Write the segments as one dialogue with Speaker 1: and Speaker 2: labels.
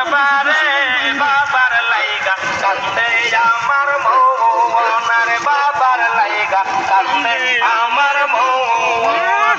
Speaker 1: দরবারে বাবার লাইগা কান্দে আমার মন রে বাবার লাইগা কান্দে আমার মন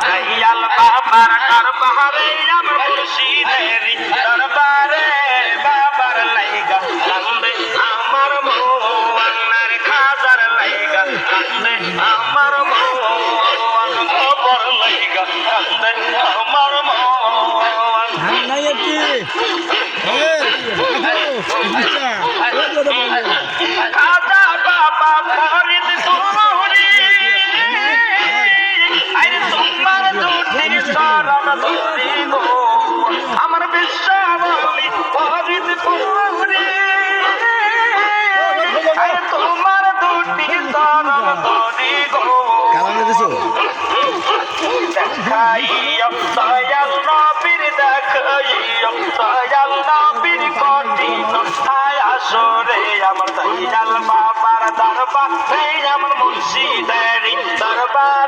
Speaker 1: দয়াল বাবার দরবারে আমার মুর্শিদের দরবারে বাবার লাইগা কান্দে আমার মোয়ান্নার খাজার লাইগা কান্দে আমার মোয়ান খবর লাইগা কান্দে আমার খাজা বাবা আমার বিশ্বাবলী ফরিদ তুরি আরে তোমার দুটি শরণ ধরি গো। দেখাইও দয়াল নবীর দেখাইও দয়াল নবীর কঠিন আয় আসরে আমার দয়াল বাবার দরবার আমার মুর্শিদেরি দরবারে।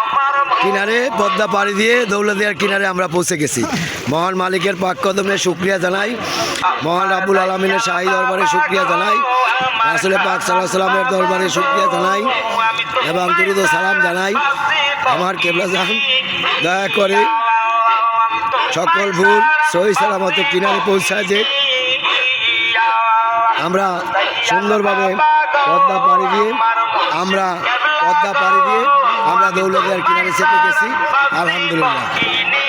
Speaker 2: কিনারে পদ্মা পাড়ি দিয়ে দৌলদিয়ার কিনারে আমরা পৌঁছে গেছি। মহান মালিকের পাক কদমে শুক্রিয়া জানাই। মহান রাবুল আলমিনের শাহী দরবারে শুক্রিয়া জানাই। আসলে পাক সাল্লাহ দরবারে শুক্রিয়া জানাই এবং দুরুদ সালাম জানাই। আমার কেবলা জান দয়া করে সকল ভুল সহি সালামত কিনারে পৌঁছায় যে আমরা সুন্দরভাবে পদ্মা পাড়ি দিয়ে আমরা পদ্মা পাড়ি দিয়ে আমরা দৌলতের কিনারে চেপে গেছি। আলহামদুলিল্লাহ।